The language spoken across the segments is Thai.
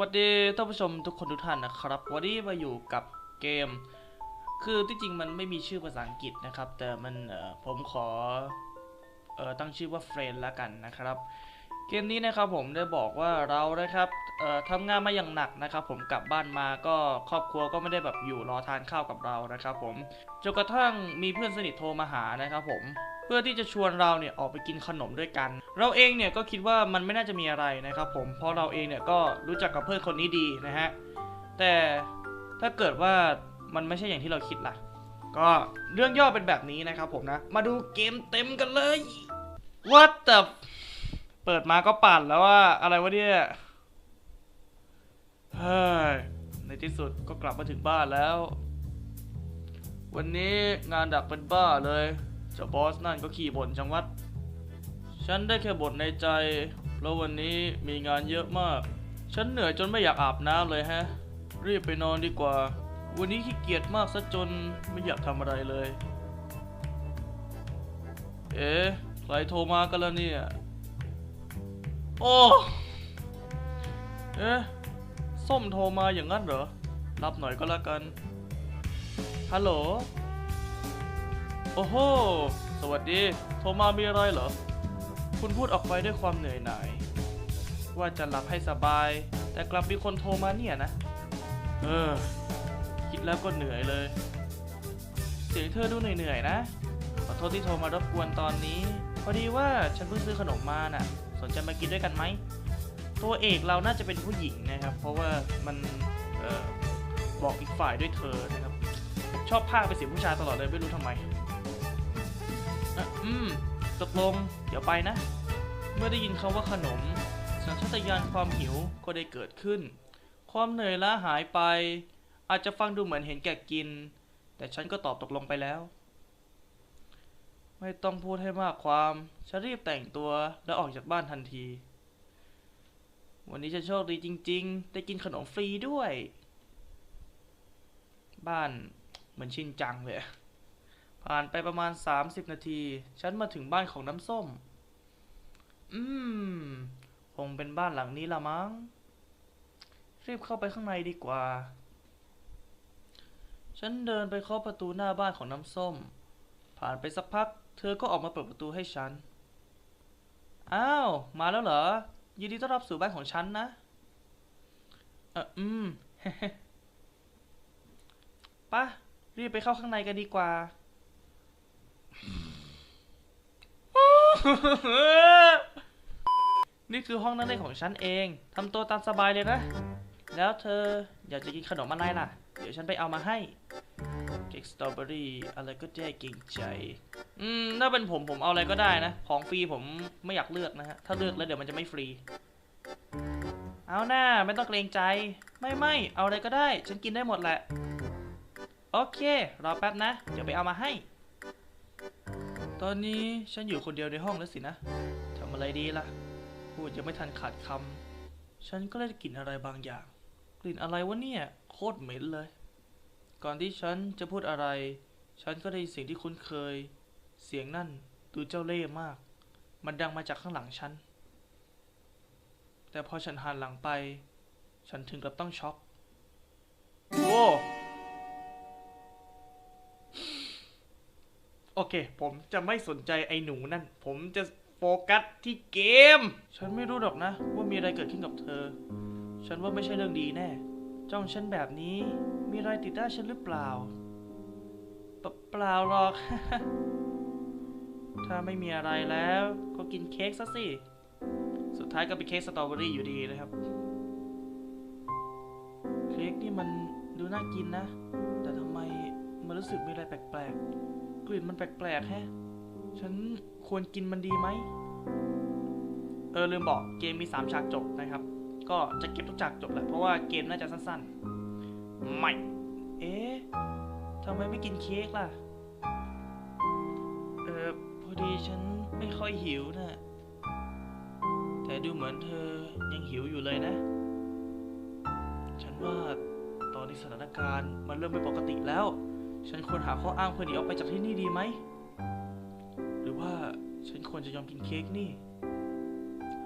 วัสดีท่านผู้ชมทุกคนทุกท่านนะครับ วันนี้มาอยู่กับเกม คือที่จริงมันไม่มีชื่อภาษาอังกฤษนะครับ แต่มันผมขอออตั้งชื่อว่าเฟรนละกันนะครับ เกมนี้นะครับผมได้บอกว่าเรานะครับทำงานมาอย่างหนักนะครับ ผมกลับบ้านมาก็ครอบครัวก็ไม่ได้แบบอยู่รอทานข้าวกับเรานะครับ ผมจนกระทั่งมีเพื่อนสนิทโทรมาหานะครับ ผม เพื่อที่จะชวนเราเนี่ยออกไปกินขนมด้วยกัน เราเองเนี่ยก็คิดว่ามันไม่น่าจะมีอะไรนะครับผมเพราะเราเองเนี่ยก็รู้จักกับเพื่อนคนนี้ดีนะฮะแต่ถ้าเกิดว่ามันไม่ใช่อย่างที่เราคิดล่ะ ก็เรื่องย่อเป็นแบบนี้นะครับผมนะ มาดูเกมเต็มกันเลย What the เปิดมาก็ปั่นแล้วว่าอะไรวะเนี่ยเฮ้ยในที่สุดก็กลับมาถึงบ้านแล้ว วันนี้งานดักเป็นบ้าเลย เจ้าบอสนั่นก็ขี่บ่นจังวัด ฉันได้แค่บ่นในใจ เพราะวันนี้มีงานเยอะมาก ฉันเหนื่อยจนไม่อยากอาบน้ำเลยฮะ รีบไปนอนดีกว่า วันนี้ขี้เกียจมากซะจนไม่อยากทำอะไรเลย เอ๊ะใครโทรมากันแล้วเนี่ย โอ้ เอ๊ะ ส้มโทรมาอย่างนั้นเหรอ รับหน่อยก็แล้วกัน ฮัลโหล โอ้โห สวัสดี โทรมามีอะไรเหรอ คุณพูดออกไปด้วยความเหนื่อยหน่าย ว่าจะหลับให้สบาย แต่กลับมีคนโทรมาเนี่ยนะ เออ คิดแล้วก็เหนื่อยเลย เสียงเธอดูเหนื่อยๆนะ ขอโทษที่โทรมารบกวนตอนนี้ พอดีว่าฉันเพิ่งซื้อขนมมาน่ะ สนใจมากินด้วยกันไหม ตัวเอกเราน่าจะเป็นผู้หญิงนะครับ เพราะว่ามันเออบอกอีกฝ่ายด้วยเธอนะครับ ชอบพาไปเสียผู้ชายตลอดเลยไม่รู้ทำไม อืมตกลง เดี๋ยวไปนะ เมื่อได้ยินคำว่าขนม สัญชาตญาณความหิวก็ได้เกิดขึ้น ความเหนื่อยล้าหายไป อาจจะฟังดูเหมือนเห็นแก่กิน แต่ฉันก็ตอบตกลงไปแล้ว ไม่ต้องพูดให้มากความ ฉันรีบแต่งตัวแล้วออกจากบ้านทันที วันนี้ฉันโชคดีจริง ๆ ได้กินขนมฟรีด้วย บ้านเหมือนชินจังเลย ผ่านไปประมาณ 30 นาที ฉันมาถึงบ้านของน้ำส้ม อืม คงเป็นบ้านหลังนี้ละมั้ง รีบเข้าไปข้างในดีกว่า ฉันเดินไปเคาะประตูหน้าบ้านของน้ำส้ม ผ่านไปสักพัก เธอก็ออกมาเปิดประตูให้ฉัน อ้าว มาแล้วเหรอ ยินดีต้อนรับสู่บ้านของฉันนะ เอออืมปะรีบไปเข้าข้างในกันดีกว่า นี่คือห้องนั่งเล่นของฉันเอง ทำตัวตามสบายเลยนะ แล้วเธออยากจะกินขนมอะไรล่ะ เดี๋ยวฉันไปเอามาให้ เค้กสตรอเบอรี่อะไรก็ได้เก่งใจ อืม ถ้าเป็นผมผมเอาอะไรก็ได้นะ ของฟรีผมไม่อยากเลือกนะฮะ ถ้าเลือกแล้วเดี๋ยวมันจะไม่ฟรี เอาหน้าไม่ต้องเกรงใจ ไม่ไม่เอาอะไรก็ได้ ฉันกินได้หมดแหละ โอเค รอแป๊บนะ เดี๋ยวไปเอามาให้ ตอนนี้ฉันอยู่คนเดียวในห้องแล้วสินะทำอะไรดีล่ะ พูดยังไม่ทันขาดคำ ฉันก็ได้กลิ่นอะไรบางอย่าง กลิ่นอะไรวะเนี่ย โคตรเหม็นเลย ก่อนที่ฉันจะพูดอะไร ฉันก็ได้ยินเสียงที่คุ้นเคย เสียงนั่นดูเจ้าเล่ห์มาก มันดังมาจากข้างหลังฉัน แต่พอฉันหันหลังไป ฉันถึงกับต้องช็อก โว้ โอเค ผมจะไม่สนใจไอ้หนูนั่น ผมจะโฟกัสที่เกม ฉันไม่รู้หรอกนะ ว่ามีอะไรเกิดขึ้นกับเธอ ฉันว่าไม่ใช่เรื่องดีแน่ จ้องฉันแบบนี้ มีอะไรติดหน้าฉันหรือเปล่าเปเปล่าหรอก ถ้าไม่มีอะไรแล้ว ก็กินเค้กซะสิ สุดท้ายก็เป็นเค้กสตรอเบอรี่อยู่ดีนะครับ เค้กนี่มันดูน่ากินนะ แต่ทำไมมันรู้สึกมีอะไรแปลกๆ กลิ่นมันแปลกๆแฮะ ฉันควรกินมันดีไหม เออลืมบอกเกมมี 3 ฉากจบนะครับ ก็จะเก็บทุกฉากจบแหละ เพราะว่าเกมน่าจะสั้นๆ ไม่ เอ๊ะทำไมไม่กินเค้กล่ะ เออพอดีฉันไม่ค่อยหิวนะ แต่ดูเหมือนเธอยังหิวอยู่เลยนะ ฉันว่าตอนนี้สถานการณ์มันเริ่มไม่ปกติแล้ว ฉันควรหาข้ออ้างเพื่อหนีออกไปจากที่นี่ดีไหม หรือว่าฉันควรจะยอมกินเค้กนี่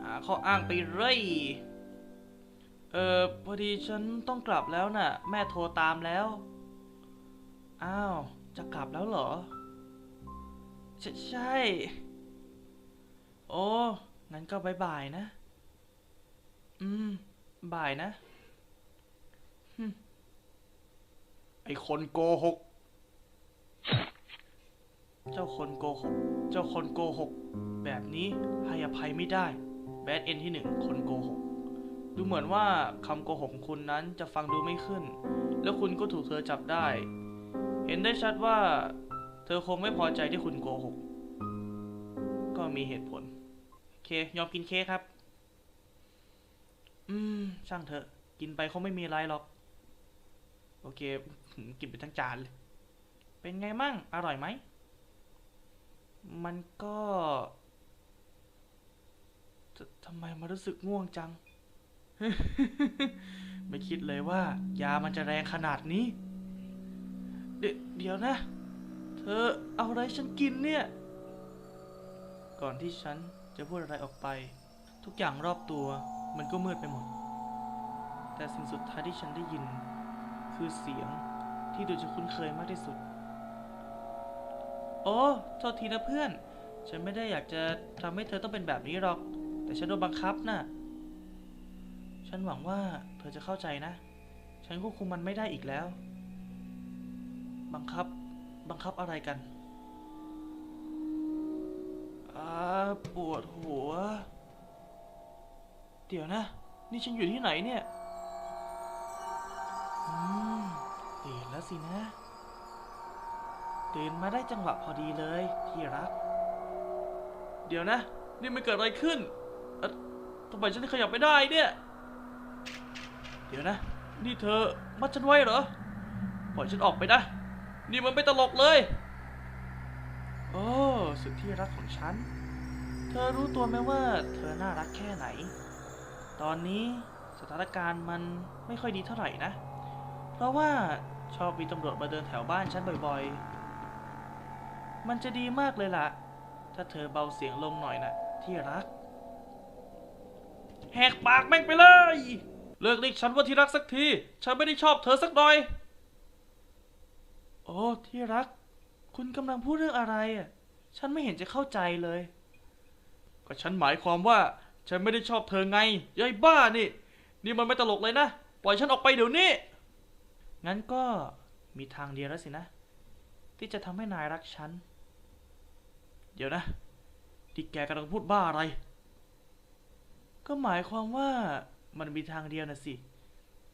หาข้ออ้างไปเลยเออพอดีฉันต้องกลับแล้วน่ะ แม่โทรตามแล้ว อ้าว จะกลับแล้วเหรอ ใช่ใช่ โอ้งั้นก็บายบายนะ อืม บ่ายนะ ไอคนโกหก เจ้าคนโกหก เจ้าคนโกหก แบบนี้ให้อภัยไม่ได้ แบดเอ็นที่หนึ่งคนโกหก ดูเหมือนว่าคำโกหกของคุณนั้นจะฟังดูไม่ขึ้น แล้วคุณก็ถูกเธอจับได้ เห็นได้ชัดว่า เธอคงไม่พอใจที่คุณโกหก ก็มีเหตุผล โอเค ยอมกินเค้กครับ อืม ช่างเถอะ กินไปคงไม่มีอะไรหรอก โอเค กินไปทั้งจานเลย เป็นไงมั่ง อร่อยไหม มันก็ทำไมมันรู้สึกง่วงจัง ไม่คิดเลยว่า ยามันจะแรงขนาดนี้ เดยวเดี๋ยวนะ เธอเอาอะไรฉันกินเนี่ย ก่อนที่ฉันจะพูดอะไรออกไป ทุกอย่างรอบตัวมันก็มืดไปหมด แต่สิ่งสุดท้ายที่ฉันได้ยิน คือเสียงที่ดูจะคุ้นเคยมากที่สุด อ้ โทษทีนะเพื่อน ฉันไม่ได้อยากจะทำให้เธอต้องเป็นแบบนี้หรอก แต่ฉันโดนบังคับน่ะ ฉันหวังว่าเธอจะเข้าใจนะ ฉันควบคุมมันไม่ได้อีกแล้ว บังคับ บังคับอะไรกันอาปวดหัว เดี๋ยวนะ นี่ฉันอยู่ที่ไหนเนี่ย อืมตื่นแล้วสินะ ตื่นมาได้จังหวะพอดีเลยที่รัก เดี๋ยวนะ นี่มันเกิดอะไรขึ้นเอ่อทำไมฉันขยับไม่ได้เนี่ย เดี๋ยวนะ นี่เธอมัดฉันไว้เหรอ ปล่อยฉันออกไปนะ นี่มันไม่ตลกเลย โอ้สุดที่รักของฉัน เธอรู้ตัวไหมว่าเธอน่ารักแค่ไหน ตอนนี้สถานการณ์มันไม่ค่อยดีเท่าไหร่นะ เพราะว่าชอบมีตำรวจมาเดินแถวบ้านฉันบ่อยๆ มันจะดีมากเลยล่ะ ถ้าเธอเบาเสียงลงหน่อยนะที่รัก แหกปากแม่งไปเลย เลิกเรียกฉันว่าที่รักสักที ฉันไม่ได้ชอบเธอสักหน่อย โอ้ที่รัก คุณกำลังพูดเรื่องอะไรอะ ฉันไม่เห็นจะเข้าใจเลย ก็ฉันหมายความว่า ฉันไม่ได้ชอบเธอไงยายบ้านี่ นี่มันไม่ตลกเลยนะ ปล่อยฉันออกไปเดี๋ยวนี้ งั้นก็มีทางเดียวแล้วสินะ ที่จะทำให้นายรักฉัน เดี๋ยวนะ ที่แกกำลังพูดบ้าอะไร ก็หมายความว่ามันมีทางเดียวนะสิ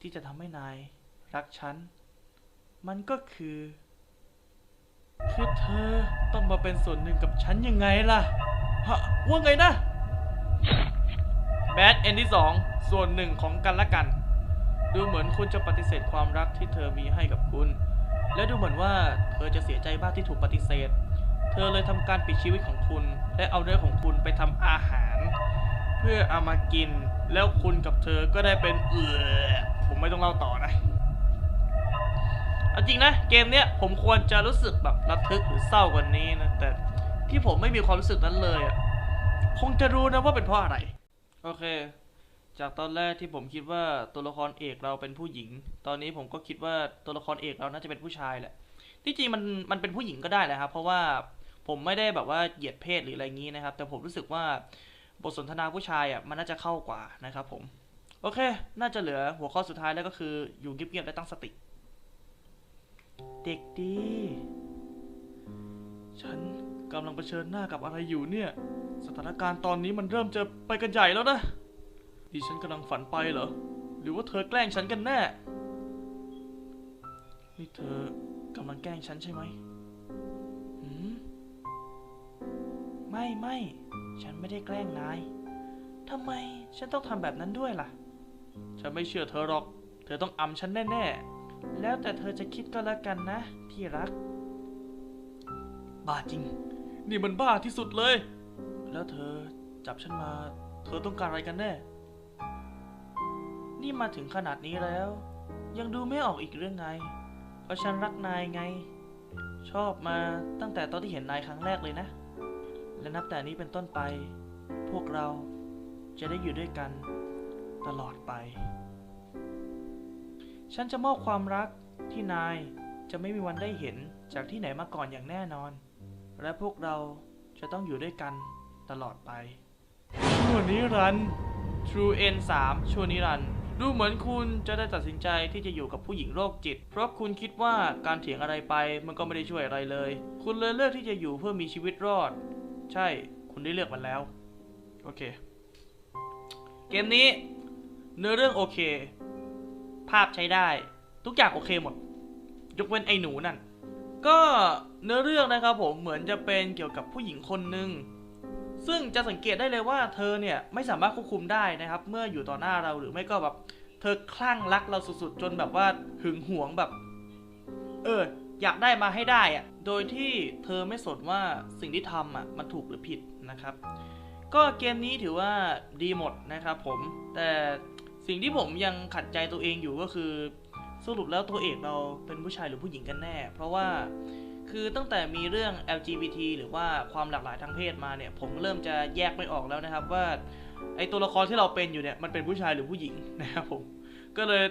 ที่จะทำให้นาย รักฉัน มันก็คือคือเธอต้องมาเป็นส่วนหนึ่งกับฉันยังไงล่ะฮะว่าไงนะแบดเอนที่สองส่วนหนึ่งของกันและกัน ดูเหมือนคุณจะปฏิเสธความรักที่เธอมีให้กับคุณ และดูเหมือนว่าเธอจะเสียใจมากที่ถูกปฏิเสธ เธอเลยทำการปิดชีวิตของคุณ และเอาเนื้อของคุณไปทำอาหาร เพื่อเอามากิน แล้วคุณกับเธอก็ได้เป็นเอือผมไม่ต้องเล่าต่อนะเอาจริงนะเกมเนี้ยผมควรจะรู้สึกแบบระทึกหรือเศร้ากว่านี้นะแต่ที่ผมไม่มีความรู้สึกนั้นเลยอะคงจะรู้นะว่าเป็นเพราะอะไร โอเค จากตอนแรกที่ผมคิดว่าตัวละครเอกเราเป็นผู้หญิง ตอนนี้ผมก็คิดว่าตัวละครเอกเราน่าจะเป็นผู้ชายแหละ ที่จริงมันมันเป็นผู้หญิงก็ได้แหละครับ เพราะว่าผมไม่ได้แบบว่าเหยียดเพศหรืออะไรงี้นะครับ แต่ผมรู้สึกว่าบทสนทนาผู้ชายอะมันน่าจะเข้ากว่านะครับผม โอเค น่าจะเหลือหัวข้อสุดท้ายแล้วก็คืออยู่เงียบๆและตั้งสติ เด็กดี ฉันกำลังเผชิญหน้ากับอะไรอยู่เนี่ย สถานการณ์ตอนนี้มันเริ่มจะไปกันใหญ่แล้วนะดิฉันกำลังฝันไปเหรอ หรือว่าเธอแกล้งฉันกันแน่ นี่เธอ กำลังแกล้งฉันใช่ไหมหืมไม่ไม่ฉันไม่ได้แกล้งนายทำไมฉันต้องทำแบบนั้นด้วยล่ะ ฉันไม่เชื่อเธอหรอก เธอต้องอำฉันแน่ๆ แล้วแต่เธอจะคิดก็แล้วกันนะ ที่รัก บ้าจริง นี่มันบ้าที่สุดเลย แล้วเธอจับฉันมา เธอต้องการอะไรกันแน่ นี่มาถึงขนาดนี้แล้ว ยังดูไม่ออกอีกเรื่องไง เพราะฉันรักนายไง ชอบมาตั้งแต่ตอนที่เห็นนายครั้งแรกเลยนะ และนับแต่นี้เป็นต้นไป พวกเราจะได้อยู่ด้วยกันตลอดไป ฉันจะมอบความรักที่นายจะไม่มีวันได้เห็นจากที่ไหนมาก่อนอย่างแน่นอน และพวกเราจะต้องอยู่ด้วยกันตลอดไปชั่วนิรันดร์ True N 3ชั่วนิรันดร์ ดูเหมือนคุณจะได้ตัดสินใจที่จะอยู่กับผู้หญิงโรคจิต เพราะคุณคิดว่าการเถียงอะไรไปมันก็ไม่ได้ช่วยอะไรเลย คุณเลยเลือกที่จะอยู่เพื่อมีชีวิตรอด ใช่ คุณได้เลือกมันแล้ว โอเค เกมนี้ เนื้อเรื่องโอเค ภาพใช้ได้ ทุกอย่างโอเคหมด ยกเว้นไอ้หนูนั่น ก็เนื้อเรื่องนะครับผมเหมือนจะเป็นเกี่ยวกับผู้หญิงคนหนึ่ง ซึ่งจะสังเกตได้เลยว่าเธอเนี่ยไม่สามารถควบคุมได้นะครับ เมื่ออยู่ต่อหน้าเราหรือไม่ก็แบบ เธอคลั่งรักเราสุดๆ จนแบบว่าหึงหวงแบบ เออ อยากได้มาให้ได้อะโดยที่เธอไม่สนว่าสิ่งที่ทำอะมันถูกหรือผิดนะครับ ก็เกมนี้ถือว่าดีหมดนะครับผม แต่สิ่งที่ผมยังขัดใจตัวเองอยู่ก็คือ สรุปแล้วตัวเอกเราเป็นผู้ชายหรือผู้หญิงกันแน่ เพราะว่า คือตั้งแต่มีเรื่อง LGBT หรือว่าความหลากหลายทางเพศมาเนี่ย ผมเริ่มจะแยกไม่ออกแล้วนะครับว่า ไอตัวละครที่เราเป็นอยู่เนี่ย มันเป็นผู้ชายหรือผู้หญิงนะครับผม ก็เลย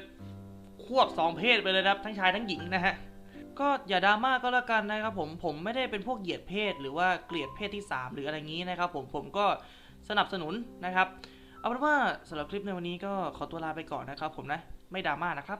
ควบสองเพศไปเลยนะครับ ทั้งชายทั้งหญิงนะฮะ ก็อย่าดราม่าก็แล้วกันนะครับผม ผมไม่ได้เป็นพวกเหยียดเพศ หรือว่าเกลียดเพศที่ 3 หรืออะไรงี้นะครับผม ผมก็สนับสนุนนะครับ เอาเป็นว่าสำหรับคลิปในวันนี้ก็ขอตัวลาไปก่อนนะครับผมนะ ไม่ดราม่านะครับ